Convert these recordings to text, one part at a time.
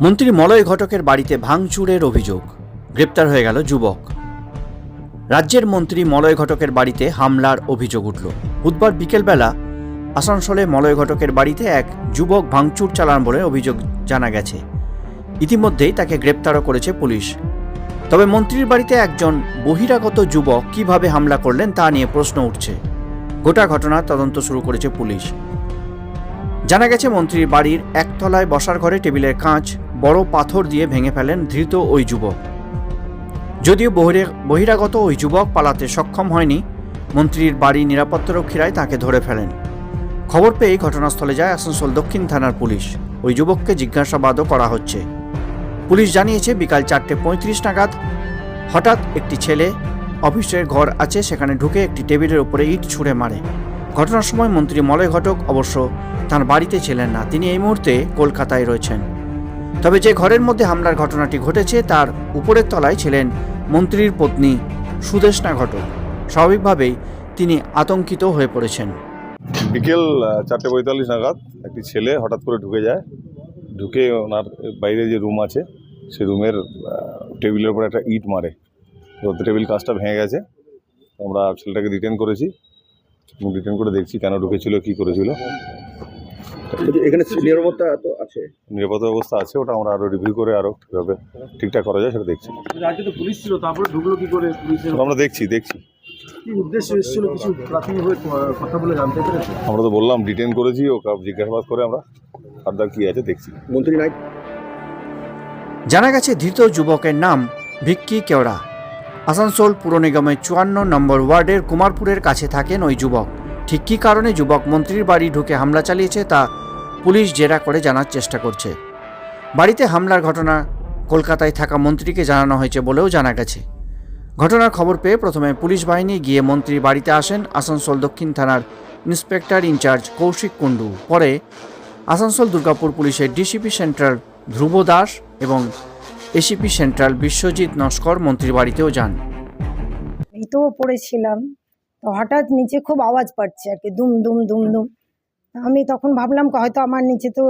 মন্ত্রী মলয় ঘটকের বাড়িতে ভাঙচুরের অভিযোগ। গ্রেপ্তার হয়ে গেল যুবক। রাজ্যের মন্ত্রী মলয় ঘটকের বাড়িতে হামলার অভিযোগ উঠল। বুধবার বিকেলবেলা আসানসোলে মলয় ঘটকের বাড়িতে এক যুবক ভাঙচুর চালান বলে অভিযোগ জানা গেছে। ইতিমধ্যেই তাকে গ্রেপ্তারও করেছে পুলিশ। তবে মন্ত্রীর বাড়িতে একজন বহিরাগত যুবক কীভাবে হামলা করলেন তা নিয়ে প্রশ্ন উঠছে। গোটা ঘটনার তদন্ত শুরু করেছে পুলিশ। জানা গেছে, মন্ত্রীর বাড়ির একতলায় বসার ঘরে টেবিলের কাঁচ বড় পাথর দিয়ে ভেঙে ফেলেন ধৃত ওই যুবক। যদিও বহিরাগত ওই যুবক পালাতে সক্ষম হয়নি, মন্ত্রীর বাড়ি নিরাপত্তারক্ষীরাই তাকে ধরে ফেলেন। খবর পেয়ে ঘটনাস্থলে যায় আসানসোল দক্ষিণ থানার পুলিশ। ওই যুবককে জিজ্ঞাসাবাদও করা হচ্ছে। পুলিশ জানিয়েছে, বিকাল চারটে পঁয়ত্রিশ নাগাদ হঠাৎ একটি ছেলে অফিসের ঘর আছে, সেখানে ঢুকে একটি টেবিলের উপরে ইট ছুঁড়ে মারে। ঘটনার সময় মন্ত্রী মলয় ঘটক অবশ্য তার বাড়িতে ছিলেন না। তিনি এই মুহূর্তে কলকাতায় রয়েছেন। তবে যে ঘরের মধ্যে হামলার ঘটনাটি ঘটেছে, তার উপরের তলায় ছিলেন মন্ত্রীর পত্নী সুদেশনা ঘটক। স্বাভাবিকভাবেই তিনি আতঙ্কিত হয়ে পড়েছেন। বিকেল চারটে পঁয়তাল্লিশ নাগাদ একটি ছেলে হঠাৎ করে ঢুকে যায়। ঢুকে ওনার বাইরে যে রুম আছে, সে রুমের টেবিলের উপর একটা ইট মারে। টেবিল কাজটা ভেঙে গেছে। আমরা ছেলেটাকে রিটার্ন করেছি। রিটার্ন করে দেখছি কেন ঢুকেছিল, কি করেছিল। এখানে নিরাপত্তা তো আছে। নিরাপত্তা ব্যবস্থা আছে ওটা আমরা আরও রিভিউ করে আরও কীভাবে ঠিকঠাক করা যায় সেটা দেখছি। আজকে তো পুলিশ ছিল তারপরে ঢুকলো কি করে পুলিশের আমরা দেখছি দেখছি। উদ্দেশ্য এসেছিল কিছু প্রাথমিকভাবে কথা বলে জানতে পেরেছে? আমরা তো বললাম ডিটেন করেছি ও কাউ জিজ্ঞাসাবাদ করে আমরা ফার্দার কী আছে দেখছি। মন্ত্রী নাই। জানা গেছে ধৃত যুবকের নাম ভিক্কি কেওড়া। আসানসোল পুর নিগমের চুয়ান্ন নম্বর ওয়ার্ডের কুমারপুরের কাছে থাকেন ওই যুবক। ঠিক কী কারণে যুবক মন্ত্রীর বাড়ি ঢুকে হামলা চালিয়েছে তা পুলিশ জেরা করে জানার চেষ্টা করছে। বাড়িতে হামলার ঘটনা কলকাতায় থাকা মন্ত্রীকে জানানো হয়েছে বলেও জানা গেছে। ঘটনার খবর পেয়ে প্রথমে পুলিশ বাহিনী গিয়ে মন্ত্রীর বাড়িতে আসেন আসানসোল দক্ষিণ থানার ইন্সপেক্টর ইনচার্জ কৌশিক কুণ্ডু। পরে আসানসোল দুর্গাপুর পুলিশের ডিসিপি সেন্ট্রাল ধ্রুব দাস এবং এসিপি সেন্ট্রাল বিশ্বজিৎ নস্কর মন্ত্রীর বাড়িতেও যান। এই তো পড়েছিলাম তো হঠাৎ নিচে খুব আওয়াজ পাচ্ছে আর কি, দুম দুম দুম দুম। আমি তখন ভাবলাম হয়তো আমার নিচে তো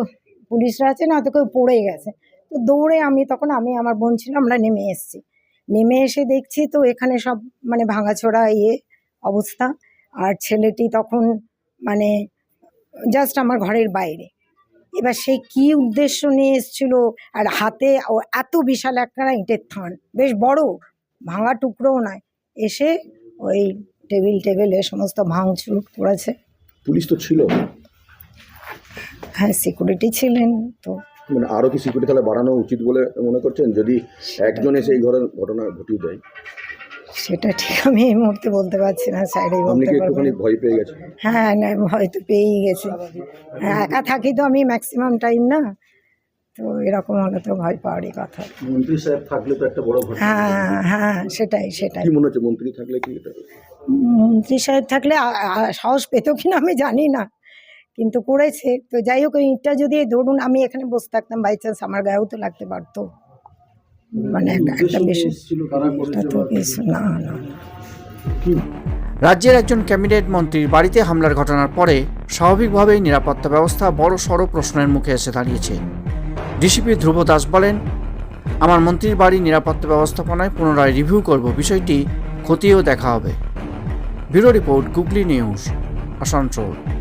পুলিশরা আছে না, হয়তো কেউ পড়ে গেছে। তো দৌড়ে আমি তখন, আমি আমার বোন ছিল, আমরা নেমে এসেছি। নেমে এসে দেখছি তো এখানে সব মানে ভাঙাচোরা ইয়ে অবস্থা। আর ছেলেটি তখন মানে জাস্ট আমার ঘরের বাইরে। এবার সে কি উদ্দেশ্য নিয়ে এসেছিল, আর হাতে ও এত বিশাল একটা ইটের থান, বেশ বড়, ভাঙা টুকরোও নয়। এসে ওই টেবিল টেবিলে সমস্ত ভাঙচুর করেছে পুলিশ তো ছিল। হ্যাঁ সিকিউরিটি ছিলেন তো মানে আরও কি সিকিউরিটি তাহলে বাড়ানো উচিত বলে মনে করছেন? যদি একজন এসে এই ঘরের ঘটনা ঘটিয়ে দেয়। সেটা ঠিক আমি এই মুহূর্তে বলতে পারছি না সাইডে আপনি বলতে কি পারব। একটুখানি ভয় পেয়ে গেছেন? হ্যাঁ না হয়তো পেয়েই গেছে। হ্যাঁ একা থাকি তো আমি ম্যাক্সিমাম টাইম না। তো এরকম হলে তো ভয় পাওয়ারই কথা। মন্ত্রী সাহেব থাকলে তো একটা বড় হ্যাঁ হ্যাঁ সেটাই সেটাই। কি মনে হচ্ছে মন্ত্রী থাকলে কি মন্ত্রী সাহেব থাকলে সাহস পেত কিনা আমি জানি না কিন্তু করেছে। তো যাই হোক ইটটা যদি ধরুন আমি এখানে বসে থাকতাম বাই চান্স আমার গায়েও তো লাগতে পারতো। মানে একটা বেশি না না রাজ্যের একজন ক্যাবিনেট মন্ত্রীর বাড়িতে হামলার ঘটনার পরে স্বাভাবিকভাবেই নিরাপত্তা ব্যবস্থা বড় সড় প্রশ্নের মুখে এসে দাঁড়িয়েছে। ডিসিপি ধ্রুব দাস বলেন, আমার মন্ত্রীর বাড়ি নিরাপত্তা ব্যবস্থাপনায় পুনরায় রিভিউ করব। বিষয়টি খতিয়েও দেখা হবে। Bureau report Googly news, Asansol.